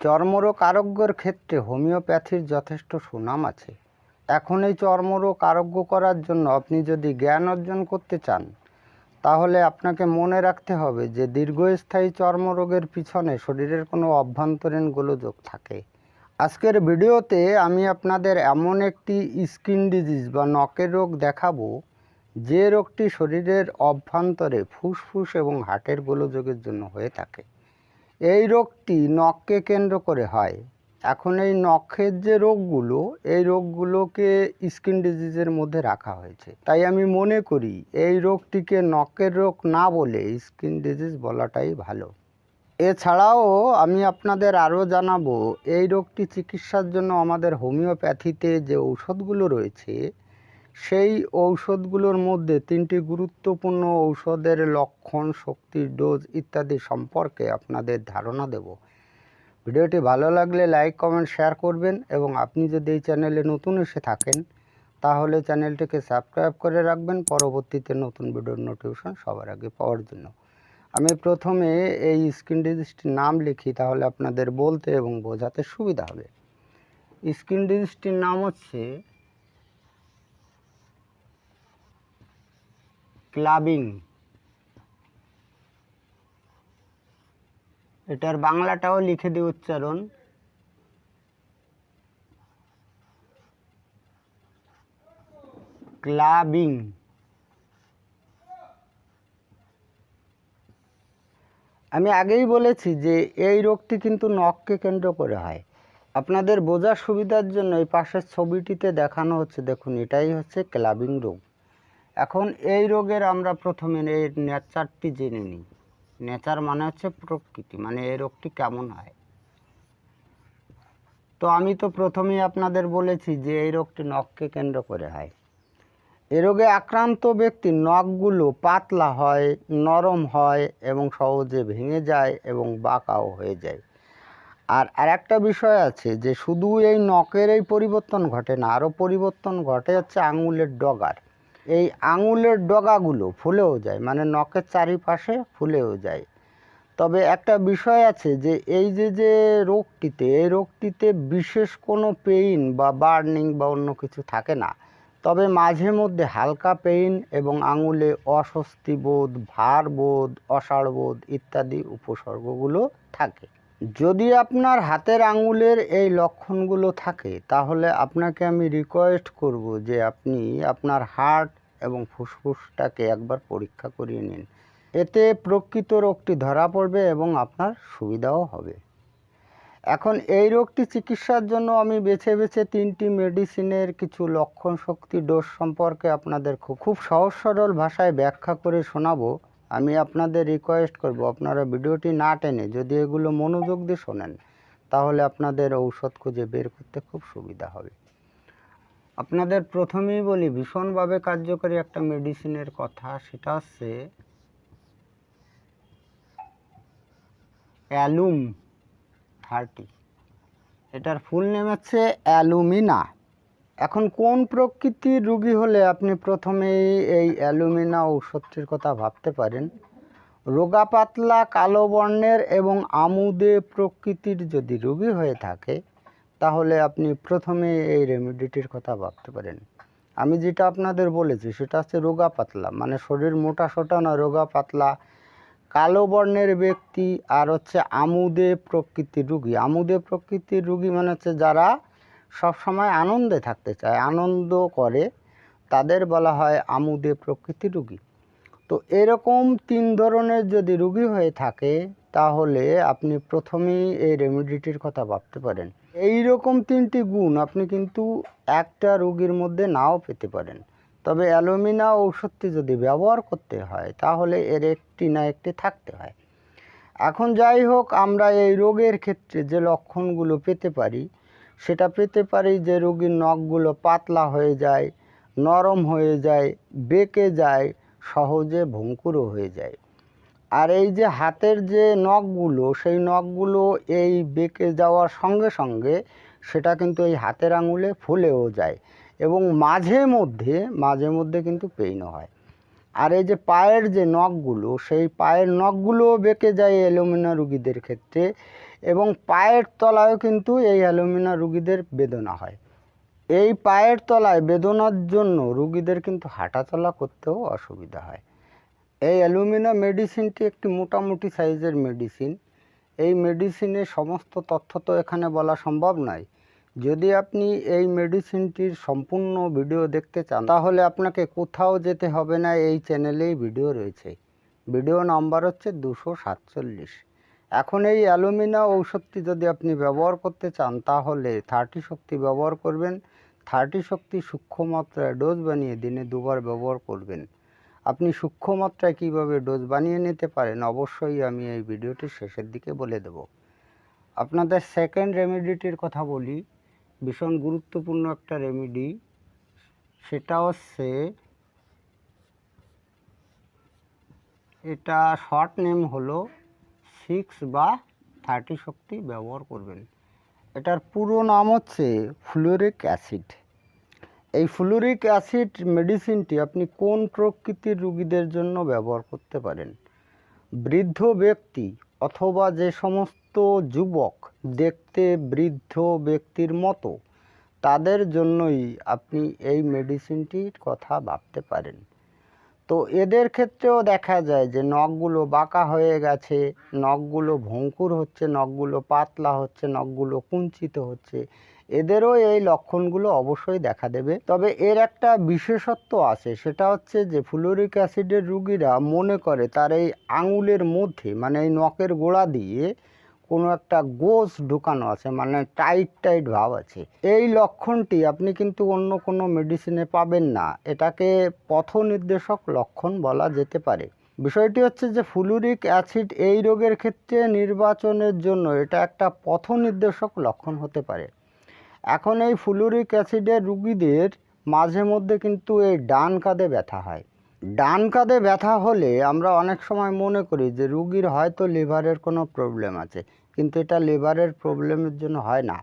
চর্মরোগ আরোগ্যের ক্ষেত্রে হোমিওপ্যাথির যথেষ্ট সুনাম আছে। এখন এই চর্মরোগ আরোগ্য করার জন্য আপনি যদি জ্ঞান অর্জন করতে চান, তাহলে আপনাকে মনে রাখতে হবে যে দীর্ঘস্থায়ী চর্মরোগের পিছনে শরীরের কোনো অভ্যন্তরীণ গোলযোগ থাকে। আজকের ভিডিওতে আমি আপনাদের এমন একটি স্কিন ডিজিজ বা নকের রোগ দেখাবো, যে রোগটি শরীরের অভ্যন্তরে ফুসফুস এবং হার্টের গোলযোগের জন্য হয়ে থাকে। এই রোগটি নখকে কেন্দ্র করে হয়। এখন এই নখের যে রোগগুলো, এই রোগগুলোকে স্কিন ডিজিজের মধ্যে রাখা হয়েছে। তাই আমি মনে করি এই রোগটিকে নখের রোগ না বলে স্কিন ডিজিজ বলাটাই ভালো। এছাড়াও আমি আপনাদের আরও জানাব, এই রোগটি চিকিৎসার জন্য আমাদের হোমিওপ্যাথিতে যে ঔষধগুলো রয়েছে সেই ঔষধগুলোর মধ্যে তিনটি গুরুত্বপূর্ণ ঔষধের লক্ষণ শক্তির ডোজ ইত্যাদি সম্পর্কে আপনাদের ধারণা দেব। ভিডিওটি ভালো লাগলে লাইক, কমেন্ট, শেয়ার করবেন এবং আপনি যদি এই চ্যানেলে নতুন এসে থাকেন, তাহলে চ্যানেলটিকে সাবস্ক্রাইব করে রাখবেন। পরবর্তীতে নতুন ভিডিওর নোটিফিকেশন সবার আগে পাওয়ার জন্য। আমি প্রথমে এই স্কিন ডিজিজটির নাম লিখি, তাহলে আপনাদের বলতে এবং বোঝাতে সুবিধা হবে। স্কিন ডিজিজটির নাম হচ্ছে ক্লাবিং। এটার বাংলাটাও লিখে দিই উচ্চারণ। ক্লাবিং। আমি আগেই বলেছি যে এই রোগটি কিন্তু নখকে কেন্দ্র করে হয়। আপনাদের বোঝার সুবিধার জন্য এই পাশের ছবিটিতে দেখানো হচ্ছে, দেখুন, এটাই হচ্ছে ক্লাবিং রোগ। এখন এই রোগের আমরা প্রথমে এর নেচারটি জেনে নিই। নেচার মানে হচ্ছে প্রকৃতি মানে এই রোগটি কেমন হয়? তো আমি তো প্রথমেই আপনাদের বলেছি যে এই রোগটি নখকে কেন্দ্র করে হয়। এ রোগে আক্রান্ত ব্যক্তির নখগুলো পাতলা হয়, নরম হয় এবং সহজে ভেঙে যায় এবং বাঁকাও হয়ে যায়। আর আরেকটা বিষয় আছে যে শুধু এই নখের এই পরিবর্তন ঘটে না, আরও পরিবর্তন ঘটে হচ্ছে আঙুলের ডগার। এই আঙুলের ডগাগুলো ফুলেও যায় মানে নখের চারিপাশে ফুলেও যায়। তবে একটা বিষয় আছে যে, এই যে যে রোগটিতে, এই রোগটিতে বিশেষ কোনো পেইন বা বার্নিং বা অন্য কিছু থাকে না। তবে মাঝে মধ্যে হালকা পেইন এবং আঙুলে অস্বস্তি বোধ, ভার বোধ, অসাড় বোধ ইত্যাদি উপসর্গগুলো থাকে। যদি আপনার হাতের আঙুলের এই লক্ষণগুলো থাকে, তাহলে আপনাকে আমি রিকোয়েস্ট করব যে আপনি আপনার হার্ট এবং ফুসফুসটাকে একবার পরীক্ষা করিয়ে নিন। এতে প্রকৃত রোগটি ধরা পড়বে এবং আপনার সুবিধাও হবে। এখন এই রোগটি চিকিৎসার জন্য আমি বেছে বেছে তিনটি মেডিসিনের কিছু লক্ষণ শক্তি ডোজ সম্পর্কে আপনাদের খুব খুব সহজ সরল ভাষায় ব্যাখ্যা করে শোনাবো। আমি আপনাদের রিকোয়েস্ট করব, আপনারা ভিডিওটি না টেনে যদি এগুলো মনোযোগ দিয়ে শোনেন, তাহলে আপনাদের ঔষধ খুঁজে বের করতে খুব সুবিধা হবে। আপনাদের প্রথমেই বলি, ভীষণভাবে কার্যকরী একটা মেডিসিনের কথা, সেটা হচ্ছে অ্যালুম থার্টি। এটার ফুল নেম হচ্ছে অ্যালুমিনা। এখন কোন প্রকৃতির রুগী হলে আপনি প্রথমেই এই অ্যালুমিনা ঔষধটির কথা ভাবতে পারেন? রোগা পাতলা, কালো বর্ণের এবং আমুদে প্রকৃতির যদি রুগী হয়ে থাকে, তাহলে আপনি প্রথমে এই রেমেডিটির কথা ভাবতে পারেন। আমি যেটা আপনাদের বলেছি, সেটা হচ্ছে রোগা পাতলা মানে শরীর মোটা সোটা না রোগা পাতলা, কালো বর্ণের ব্যক্তি আর হচ্ছে আমুদে প্রকৃতির রুগী। আমুদে প্রকৃতির রুগী মানে হচ্ছে যারা সব সময় আনন্দে থাকতে চায়, আনন্দ করে। তাদের বলা হয় আমুদে প্রকৃতি রুগী। তো এরকম তিন ধরনের যদি রুগী হয়ে থাকে, তাহলে আপনি প্রথমেই এই রেমিডিটির কথা ভাবতে পারেন। এই রকম তিনটি গুণ আপনি কিন্তু একটা রোগীর মধ্যে নাও পেতে পারেন। তবে অ্যালুমিনা ঔষধটি যদি ব্যবহার করতে হয়, তাহলে এর একটি না একটি থাকতে হয়। এখন যাই হোক, আমরা এই রোগের ক্ষেত্রে যে লক্ষণগুলো পেতে পারি সেটা পেতে পারি যে রোগীর নখগুলো পাতলা হয়ে যায়, নরম হয়ে যায়, বেঁকে যায়, সহজে ভঙ্কুরও হয়ে যায়। আর এই যে হাতের যে নখগুলো, সেই নখগুলো এই বেঁকে যাওয়ার সঙ্গে সঙ্গে সেটা কিন্তু এই হাতের আঙুলে ফুলেও যায় এবং মাঝে মধ্যে মাঝে মধ্যে কিন্তু পেইনও হয়। আর এই যে পায়ের যে নখগুলো, সেই পায়ের নখগুলোও বেঁকে যায় অ্যালুমিনা রুগীদের ক্ষেত্রে। এবং পায়ের তলায়ও কিন্তু এই অ্যালুমিনা রুগীদের বেদনা হয়। এই পায়ের তলায় বেদনার জন্য রুগীদের কিন্তু হাঁটাচলা করতেও অসুবিধা হয়। এই অ্যালুমিনা মেডিসিনটি একটি মোটামুটি সাইজের মেডিসিন। এই মেডিসিনের সমস্ত তথ্য তো এখানে বলা সম্ভব নয়। যদি আপনি এই মেডিসিনটির সম্পূর্ণ ভিডিও দেখতে চান, তাহলে আপনাকে কোথাও যেতে হবে না, এই চ্যানেলেই ভিডিও রয়েছে। ভিডিও নাম্বার হচ্ছে দুশো সাতচল্লিশ। এখন এই অ্যালুমিনা ঔষধটি যদি আপনি ব্যবহার করতে চান, তাহলে থার্টি শক্তি ব্যবহার করবেন। থার্টি শক্তি সূক্ষ্ম মাত্রায় ডোজ বানিয়ে দিনে দুবার ব্যবহার করবেন। আপনি সূক্ষ্ম মাত্রায় কীভাবে ডোজ বানিয়ে নিতে পারেন, অবশ্যই আমি এই ভিডিওটির শেষের দিকে বলে দেব। আপনাদের সেকেন্ড রেমেডিটির কথা বলি। ভীষণ গুরুত্বপূর্ণ একটা রেমেডি সেটা হচ্ছে এটা শর্ট নেম হলো সিক্স বা থার্টি শক্তি ব্যবহার করবেন। এটার পুরো নাম হচ্ছে ফ্লুরিক অ্যাসিড এই ফ্লুরিক অ্যাসিড মেডিসিনটি আপনি কোন প্রকৃতির রুগীদের জন্য ব্যবহার করতে পারেন? বৃদ্ধ ব্যক্তি অথবা যে সমস্ত যুবক দেখতে বৃদ্ধ ব্যক্তির মতো, তাদের জন্যই আপনি এই মেডিসিনটির কথা ভাবতে পারেন। তো এদের ক্ষেত্রেও দেখা যায় যে নখগুলো বাঁকা হয়ে গেছে, নখগুলো ভঙ্কুর হচ্ছে, নখগুলো পাতলা হচ্ছে, নখগুলো কুঞ্চিত হচ্ছে। এদেরও এই লক্ষণগুলো অবশ্যই দেখা দেবে। তবে এর একটা বিশেষত্ব আছে, সেটা হচ্ছে যে ফ্লুরিক অ্যাসিডের রুগীরা মনে করে তার এই আঙুলের মধ্যে মানে এই নখের গোড়া দিয়ে কোনো একটা গোস ঢুকানো আছে মানে টাইট টাইট ভাব আছে। এই লক্ষণটি আপনি কিন্তু অন্য কোনো মেডিসিনে পাবেন না। এটাকে পথ নির্দেশক লক্ষণ বলা যেতে পারে। বিষয়টি হচ্ছে যে ফ্লুরিক অ্যাসিড এই রোগের ক্ষেত্রে নির্বাচনের জন্য এটা একটা পথ নির্দেশক লক্ষণ হতে পারে। এখন এই ফ্লুরিক অ্যাসিডের রুগীদের মাঝে মধ্যে কিন্তু এই ডান কাঁধে ব্যথা হয়। ডান কাঁধে ব্যথা হলে আমরা অনেক সময় মনে করি যে রুগীর হয়তো লিভারের কোনো প্রবলেম আছে, কিন্তু এটা লিভারের প্রবলেমের জন্য হয় না।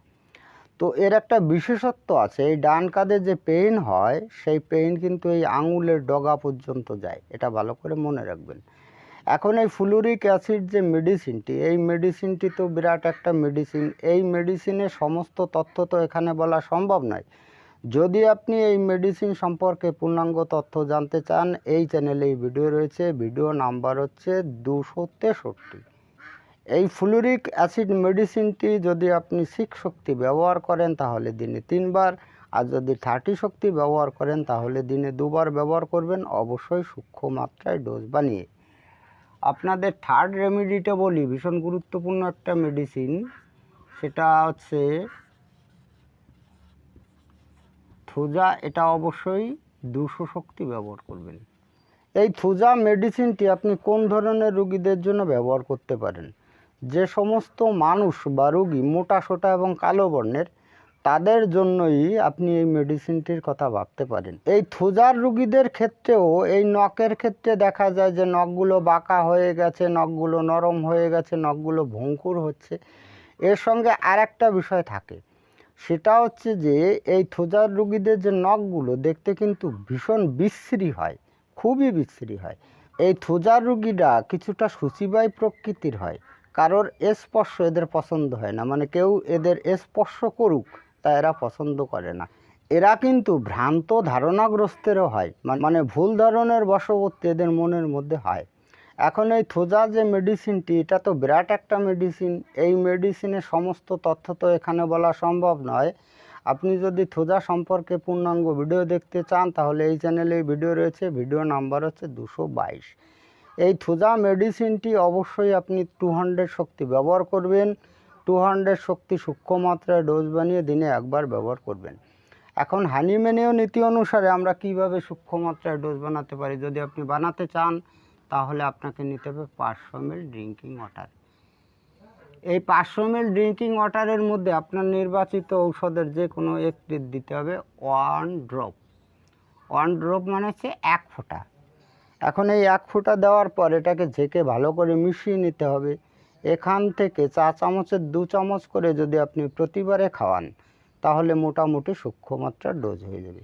তো এর একটা বিশেষত্ব আছে, এই ডান কাঁধে যে পেইন হয়, সেই পেইন কিন্তু এই আঙুলের ডগা পর্যন্ত যায়, এটা ভালো করে মনে রাখবেন। এখন এই ফ্লুরিক অ্যাসিড যে মেডিসিনটি, এই মেডিসিনটি তো বিরাট একটা মেডিসিন, এই মেডিসিনের সমস্ত তথ্য তো এখানে বলা সম্ভব নয়। যদি আপনি এই মেডিসিন সম্পর্কে পূর্ণাঙ্গ তথ্য জানতে চান, এই চ্যানেলে এই ভিডিও রয়েছে। ভিডিও নাম্বার হচ্ছে দুশো তেষট্টি। এই ফ্লুরিক অ্যাসিড মেডিসিনটি যদি আপনি সিক্স শক্তি ব্যবহার করেন, তাহলে দিনে তিনবার। আর যদি থার্টি শক্তি ব্যবহার করেন, তাহলে দিনে দুবার ব্যবহার করবেন। অবশ্যই সূক্ষ্ম মাত্রায় ডোজ বানিয়ে। আপনাদের থার্ড রেমেডিটা বলি, ভীষণ গুরুত্বপূর্ণ একটা মেডিসিন সেটা হচ্ছে থুজা, এটা অবশ্যই দুশো শক্তি ব্যবহার করবেন। এই থুজা মেডিসিনটি আপনি কোন ধরনের রুগীদের জন্য ব্যবহার করতে পারেন? যে সমস্ত মানুষ বা রুগী মোটা, সোটা এবং কালো বর্ণের, তাদের জন্যই আপনি এই মেডিসিনটির কথা ভাবতে পারেন। এই থুজার রুগীদের ক্ষেত্রেও, এই নখের ক্ষেত্রে দেখা যায় যে নখগুলো বাঁকা হয়ে গেছে, নখগুলো নরম হয়ে গেছে, নখগুলো ভঙ্কুর হচ্ছে। এর সঙ্গে আর একটা বিষয় থাকে। সেটা হচ্ছে যে, এই থুজার রুগীদের যে নখগুলো দেখতে কিন্তু ভীষণ বিশ্রী হয়, খুবই বিশ্রী হয়। এই থুজার রুগীরা কিছুটা সূচিবাই প্রকৃতির হয়, কারোর স্পর্শ এদের পছন্দ হয় না। মানে কেউ এদের স্পর্শ করুক, তা এরা পছন্দ করে না। এরা কিন্তু ভ্রান্ত ধারণাগ্রস্তেরও হয় মানে ভুল ধরনের বশবর্তী এদের মনের মধ্যে হয়। এখন এই থোজা যে মেডিসিনটি, এটা তো বিরাট একটা মেডিসিন। এই মেডিসিনের সমস্ত তথ্য তো এখানে বলা সম্ভব নয়। আপনি যদি থোজা সম্পর্কে পূর্ণাঙ্গ ভিডিও দেখতে চান, তাহলে এই চ্যানেলে ভিডিও রয়েছে। ভিডিও নাম্বার হচ্ছে দুশো বাইশ। এই থোজা মেডিসিনটি অবশ্যই আপনি টু হান্ড্রেড শক্তি ব্যবহার করবেন। টু হান্ড্রেড শক্তি সূক্ষ্ম মাত্রায় ডোজ বানিয়ে দিনে একবার ব্যবহার করবেন। এখন হানিম্যানীয় নীতি অনুসারে আমরা কীভাবে সূক্ষ্ম মাত্রায় ডোজ বানাতে পারি, যদি আপনি বানাতে চান তাহলে আপনাকে নিতে হবে পাঁচশো এমএল ড্রিঙ্কিং ওয়াটার। এই পাঁচশো এমএল ড্রিঙ্কিং ওয়াটারের মধ্যে আপনার নির্বাচিত ঔষধের যে কোনো একটি দিতে হবে ওয়ান ড্রপ। ওয়ান ড্রপ মানে হচ্ছে এক ফোঁটা। এখন এই এক ফোঁটা দেওয়ার পর এটাকে ঝেঁকে ভালো করে মিশিয়ে নিতে হবে। এখান থেকে চা চামচের দু চামচ করে যদি আপনি প্রতিবারে খাওয়ান, তাহলে মোটামুটি সূক্ষ্ম মাত্রার ডোজ হয়ে যাবে।